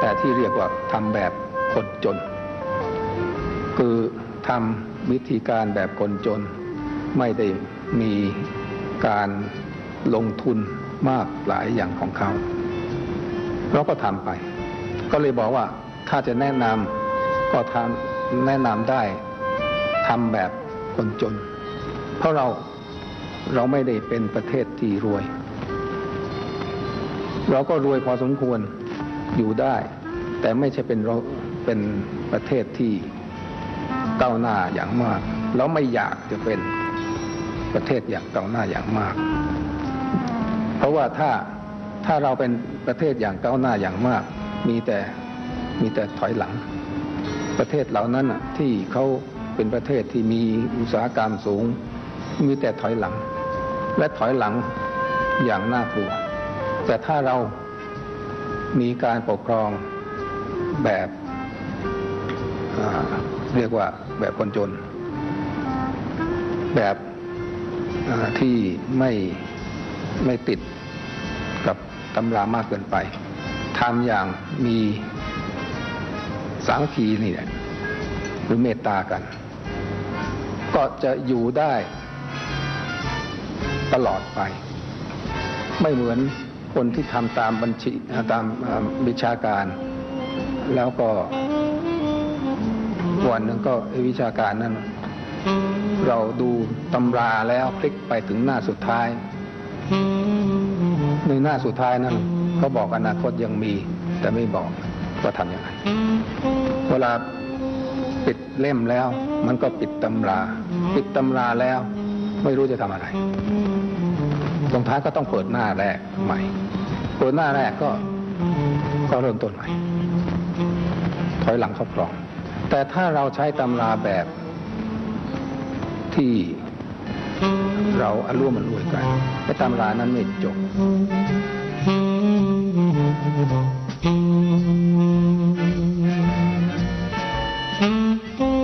แต่ที่เรียกว่าทำแบบคนจน คือทำวิธีการแบบคนจน ไม่ได้มีการลงทุนมากหลายอย่างของเขา เราก็ทำไป ก็เลยบอกว่าถ้าจะแนะนำก็ทำแนะนำได้ทำแบบคนจน เพราะเราเราไม่ได้เป็นประเทศที่รวย เราก็รวยพอสมควร อยู่ได้ แต่ไม่ใช่เป็นเป็นประเทศที่ก้าวหน้าอย่างมาก แล้วไม่อยากจะเป็นประเทศอย่างก้าวหน้าอย่างมาก เพราะว่าถ้าถ้าเราเป็นประเทศอย่างก้าวหน้าอย่างมาก มีแต่มีแต่ถอยหลัง ประเทศเหล่านั้นที่เขาเป็นประเทศที่มีอุตสาหกรรมสูง มีแต่ถอยหลัง และถอยหลังอย่างน่ากลัว แต่ถ้าเรา มีการปกครองแบบเรียกว่าแบบคนจน แบบที่ไม่ไม่ติดกับตำรามากเกินไปทำอย่างมีสามัคคีนี่แหละหรือเมตตากัน ก็จะอยู่ได้ตลอดไป ไม่เหมือน คนที่ทำตามบัญชีตามวิชาการ แล้วก็วันหนึ่งก็วิชาการนั้น เราดูตำราแล้วพลิกไปถึงหน้าสุดท้าย ในหน้าสุดท้ายนั้นเขาบอกอนาคตยังมี แต่ไม่บอกว่าทำยังไงเวลาปิดเล่มแล้ว มันก็ปิดตำรา ปิดตำราแล้ว ไม่รู้จะทำอะไร ตรงท้ายก็ต้องเปิดหน้าแรกใหม่ เปิดหน้าแรกก็ก็เริ่มต้นใหม่ ถอยหลังเข้ากรอง แต่ถ้าเราใช้ตำราแบบที่เราอาร่วมมันรวยกันไอ้ตำรานั้นไม่จบ Thank.